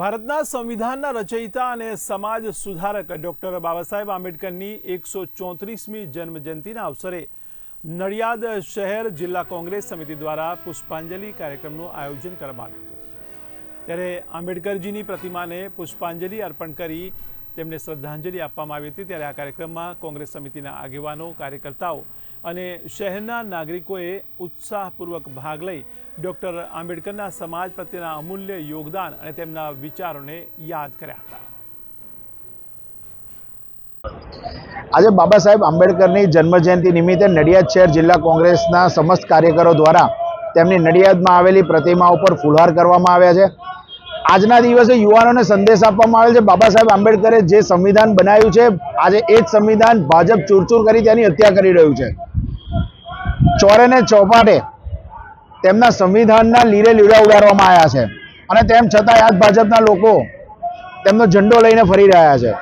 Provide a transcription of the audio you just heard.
ભારતના સંવિધાનના રચયિતા અને સમાજ સુધારક ડોક્ટર બાબા સાહેબ આંબેડકરની એકસો ચોત્રીસમી જન્મજયંતિના અવસરે નડિયાદ શહેર જિલ્લા કોંગ્રેસ સમિતિ દ્વારા પુષ્પાંજલિ કાર્યક્રમનું આયોજન કરવામાં આવ્યું હતું. ત્યારે આંબેડકરજીની પ્રતિમાને પુષ્પાંજલિ અર્પણ કરી તેમને શ્રદ્ધાંજલિ આપવામાં આવી હતી. ત્યારે આ કાર્યક્રમમાં કોંગ્રેસ સમિતિના આગેવાનો, કાર્યકર્તાઓ અને શહેરના નાગરિકોએ ઉત્સાહપૂર્વક ભાગ લઈ ડૉક્ટર આંબેડકરના સમાજ પ્રત્યેના અમૂલ્ય યોગદાન અને તેમના વિચારોને યાદ કર્યા હતા. આજે બાબા સાહેબ આંબેડકરની જન્મજયંતિ નિમિત્તે નડિયાદ શહેર જિલ્લા કોંગ્રેસના સમસ્ત કાર્યકરો દ્વારા તેમની નડિયાદમાં આવેલી પ્રતિમા ઉપર ફુલહાર કરવામાં આવ્યા છે. આજના દિવસે યુવાનોને સંદેશ આપવામાં આવેલ છે, બાબા સાહેબ આંબેડકરે જે સંવિધાન બનાવ્યું છે, આજે એ જ સંવિધાન ભાજપ ચૂરચૂર કરી તેની હત્યા કરી રહ્યું છે. ચોરે ને ચોપાટે તેમના સંવિધાનના લીરે લીરા ઉડાડવામાં આવ્યા છે. અને તેમ છતાં આજ ભાજપના લોકો તેમનો ઝંડો લઈને ફરી રહ્યા છે.